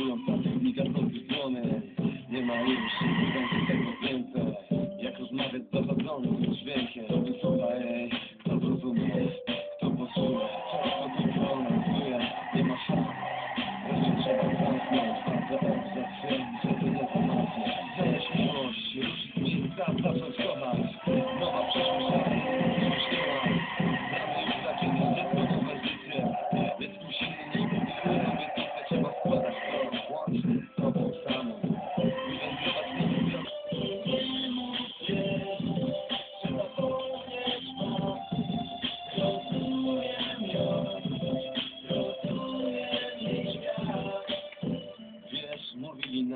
non potrei mica confusione, nie ma już, będę tego wiem.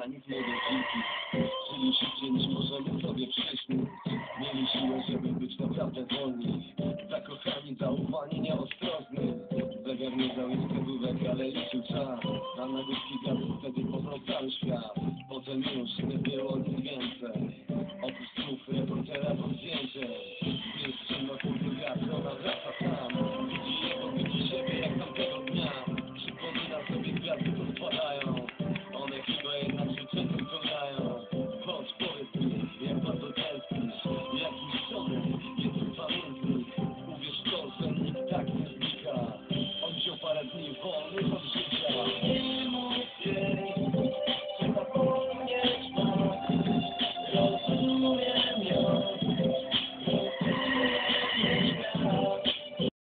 nic nie wie dzięki Czym szybciej niż możemy sobie przyszli Mieli siłę, żeby być naprawdę wolni? Tak Zakochani, zaufani, nieostrożny Zegar nie dał im wskazówek, ale liczył czas. Na górki gadu wtedy poznał cały świat. Potem już nie było nic więcej. Oprócz słów